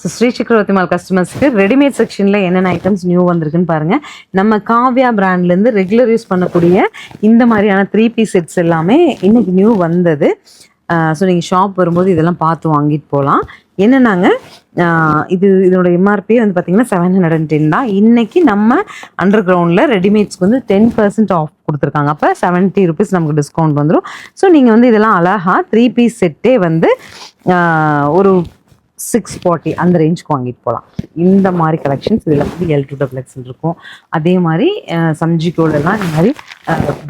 So Sri சக்கரவர்த்தி mall கஸ்டமர்ஸ்க்கு readymade செக்ஷனில் என்னென்ன ஐட்டம்ஸ் நியூ வந்திருக்குன்னு பாருங்கள் நம்ம காவ்யா பிராண்ட்லேருந்து ரெகுலர் யூஸ் பண்ணக்கூடிய இந்த மாதிரியான த்ரீ பீஸ் செட்ஸ் எல்லாமே இன்னைக்கு நியூ வந்தது. ஸோ நீங்கள் ஷாப் வரும்போது இதெல்லாம் பார்த்து வாங்கிட்டு போகலாம் என்னென்னாங்க? இது இதோட எம்ஆர்பி வந்து பார்த்தீங்கன்னா செவன் ஹண்ட்ரட் அண்ட் டென் தான். இன்றைக்கி நம்ம அண்டர் கிரவுண்டில் ரெடிமேட்ஸ்க்கு வந்து டென் பர்சன்ட் ஆஃப் கொடுத்துருக்காங்க. அப்போ செவன்ட்டி ருபீஸ் நமக்கு டிஸ்கவுண்ட் வந்துடும் ஸோ நீங்கள் வந்து இதெல்லாம் அழகா த்ரீ பீஸ் செட்டே வந்து ஒரு சிக்ஸ் ஃபார்ட்டி அந்த ரேஞ்சுக்கு வாங்கிட்டு போகலாம் இந்த மாதிரி கலெக்ஷன்ஸ் இதில் வந்து எல் டூ டபுள் எக்ஸ்எல் இருக்கும். அதே மாதிரி சம்ஜிக்கோடலாம் இந்த மாதிரி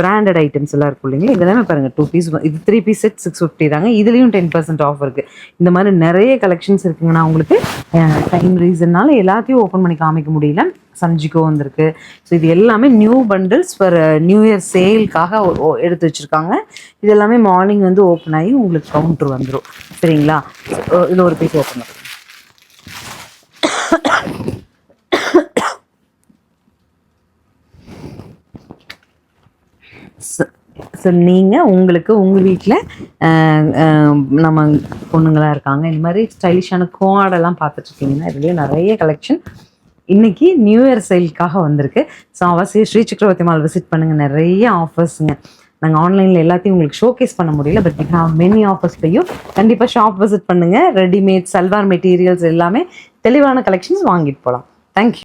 பிராண்டட் ஐட்டம்ஸ் எல்லாம் இருக்கும் இல்லைங்களா? இதெல்லாமே பாருங்கள் டூ பீஸ் இது three piece set six fifty தாங்க. இதுலேயும் டென் பர்சன்ட் ஆஃப் இருக்குது இந்த மாதிரி நிறைய கலெக்ஷன்ஸ் இருக்குங்கன்னா உங்களுக்கு. டைம் ரீசன்னால எல்லாத்தையும் ஓப்பன் பண்ணி காமிக்க முடியல. சம்ஜிக்கோ வந்திருக்கு. ஸோ இது எல்லாமே new bundles for new year சேலுக்காக எடுத்து வச்சுருக்காங்க. இது எல்லாமே மார்னிங் வந்து ஓப்பன் ஆகி உங்களுக்கு கவுண்ட்ரு வந்துடும் சரிங்களா? இது ஒரு பீஸ் ஓப்பன் ஆகும் ஸோ நீங்கள் உங்களுக்கு உங்கள் வீட்டில் நம்ம பொண்ணுங்களாக இருக்காங்க. இந்த மாதிரி ஸ்டைலிஷான கோஆடெல்லாம் பார்த்துட்ருக்கீங்கன்னா இதுலேயும் நிறைய கலெக்ஷன் இன்னைக்கு நியூ இயர் சேலுக்காக வந்திருக்கு. ஸோ அவசியம் ஸ்ரீ சக்கரவர்த்தி மால் விசிட் பண்ணுங்கள் நிறைய ஆஃபர்ஸுங்க நாங்கள் ஆன்லைனில் எல்லாத்தையும் உங்களுக்கு ஷோகேஸ் பண்ண முடியல பட் வி ஹாவ் மெனி ஆஃபர்ஸ்லையும் கண்டிப்பாக ஷாப் விசிட் பண்ணுங்கள் ரெடிமேட் சல்வார் மெட்டீரியல்ஸ் எல்லாமே தெளிவான கலெக்ஷன்ஸ் வாங்கிட்டு போகலாம் தேங்க்யூ